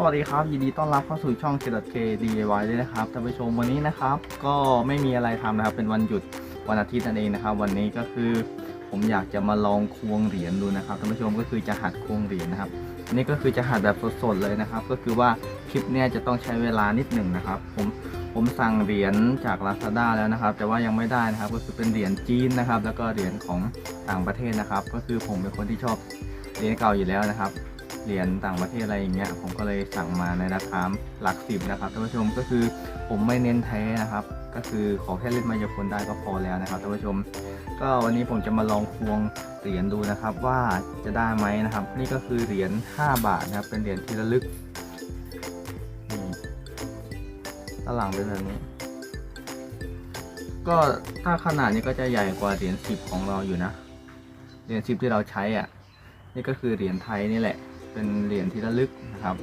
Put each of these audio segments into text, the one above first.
สวัสดีครับ ยินดีต้อนรับเข้าสู่ช่อง k k DIY ด้วยนะครับท่านผู้ชมวันนี้นะครับ ก็ไม่มีอะไรทำนะครับ เป็นวันหยุดวันอาทิตย์นั่นเองนะครับ วันนี้ก็คือผมอยากจะมาลองควงเหรียญดูนะครับท่านผู้ชมก็คือจะหัดควงเหรียญนะครับอันนี้ก็คือจะหัดแบบสดๆเลยนะครับ ก็คือว่าคลิปเนี้ยจะต้องใช้เวลานิดหนึ่งนะครับ ผมผมสั่งเหรียญจาก Lazada แล้วนะครับ แต่ว่ายังไม่ได้นะครับ ก็คือเป็นเหรียญจีนนะครับ แล้วก็เหรียญของต่างประเทศนะครับ ก็คือผมเป็นคนที่ชอบเหรียญเก่าอยู่แล้วนะครับ เหรียญต่างประเทศอะไรอย่างเงี้ยผมก็เลยสั่งมาในราคาหลักสิบนะครับท่านผู้ชมก็คือผมไม่เน้นแท้นะครับ ก็คือขอแค่เล่นมายากลได้ก็พอแล้วนะครับท่านผู้ชม ก็วันนี้ผมจะมาลองควงเหรียญดูนะครับว่าจะได้ไหมนะครับ นี่ก็คือเหรียญ5บาทนะครับ เป็นเหรียญที่ระลึกนี่ด้านหลังเป็นแบบนี้ก็ถ้าขนาดนี้ก็จะใหญ่กว่าเหรียญ10ของเราอยู่นะ เหรียญ10ที่เราใช้อะ นี่ก็คือเหรียญไทยนี่แหละ เป็นเหรียญที่ระลึกนะครับ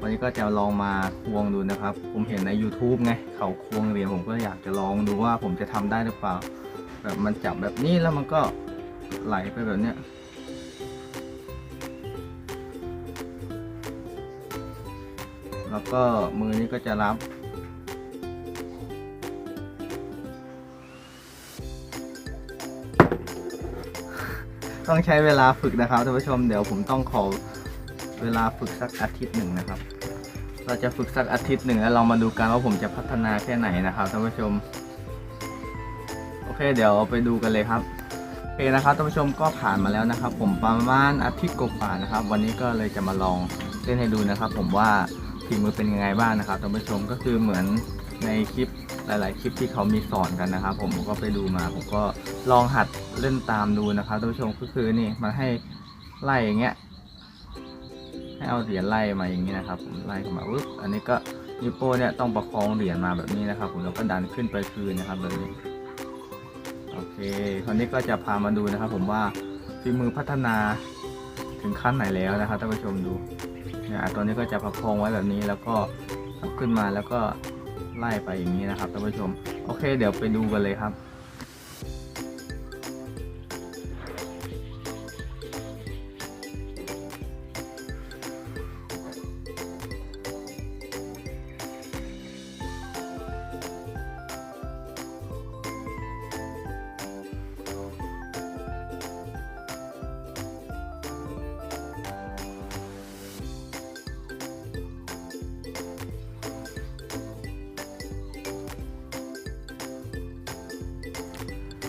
วันนี้ก็จะลองมาควงดูนะครับ ผมเห็นใน YouTube ไงเขาควงเหรียญผมก็อยากจะลองดูว่าผมจะทำได้หรือเปล่า แบบมันจับแบบนี้แล้วมันก็ไหลไปแบบเนี้ยแล้วก็มือนี้ก็จะรับ ต้องใช้เวลาฝึกนะครับท่านผู้ชมเดี๋ยวผมต้องขอ เวลาฝึกสักอาทิตย์หนึ่งนะครับ เราจะฝึกสักอาทิตย์หนึ่งแล้วเรามาดูกันว่าผมจะพัฒนาแค่ไหนนะครับท่านผู้ชม โอเค เดี๋ยวไปดูกันเลยครับโอเคนะครับท่านผู้ชมก็ผ่านมาแล้วนะครับ ผมประมาณอาทิตย์กว่านะครับ วันนี้ก็เลยจะมาลองเล่นให้ดูนะครับ ผมว่าฝีมือเป็นยังไงบ้างนะครับท่านผู้ชมก็คือเหมือนในคลิปหลาย ๆ คลิปที่เขามีสอนกันนะครับ ผมก็ไปดูมา ผมก็ลองหัดเล่นตามดูนะครับท่านผู้ชมก็คือนี่มันให้ไล่อย่างเงี้ย ให้เอาเหรียญไล่มาอย่างนี้นะครับผมไล่เข้ามาปึ๊บอันนี้ก็นิ้วโป้เนี่ยต้องประคองเหรียญมาแบบนี้นะครับ ผมแล้วก็ดันขึ้นไปคืนนะครับแบบนี้โอเคคราวนี้ก็จะพามาดูนะครับ ผมว่าฝีมือพัฒนาถึงขั้นไหนแล้วนะครับท่านผู้ชมดูเนี่ยตัวนี้ก็จะประคองไว้แบบนี้แล้วก็ขึ้นมาแล้วก็ไล่ไปอย่างนี้นะครับท่านผู้ชม โอเค เดี๋ยวไปดูกันเลยครับ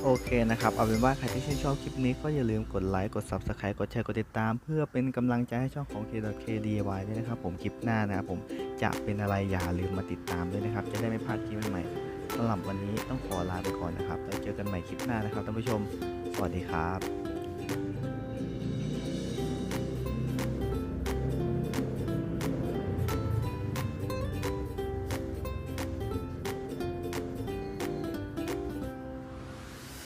โอเคนะครับ เอาเป็นว่าใครที่ชื่นชอบคลิปนี้ก็อย่าลืมกดไลค์ กด Subscribe กดแชร์ กดติดตาม เพื่อเป็นกำลังใจให้ช่องของ K.KDY ด้วยนะครับ ผมคลิปหน้านะครับผมจะเป็นอะไรอย่าลืมมาติดตามด้วยนะครับ จะได้ไม่พลาดคลิปใหม่ๆสำหรับวันนี้ต้องขอลาไปก่อนนะครับ แล้วเจอกันใหม่คลิปหน้านะครับท่านผู้ชม สวัสดีครับ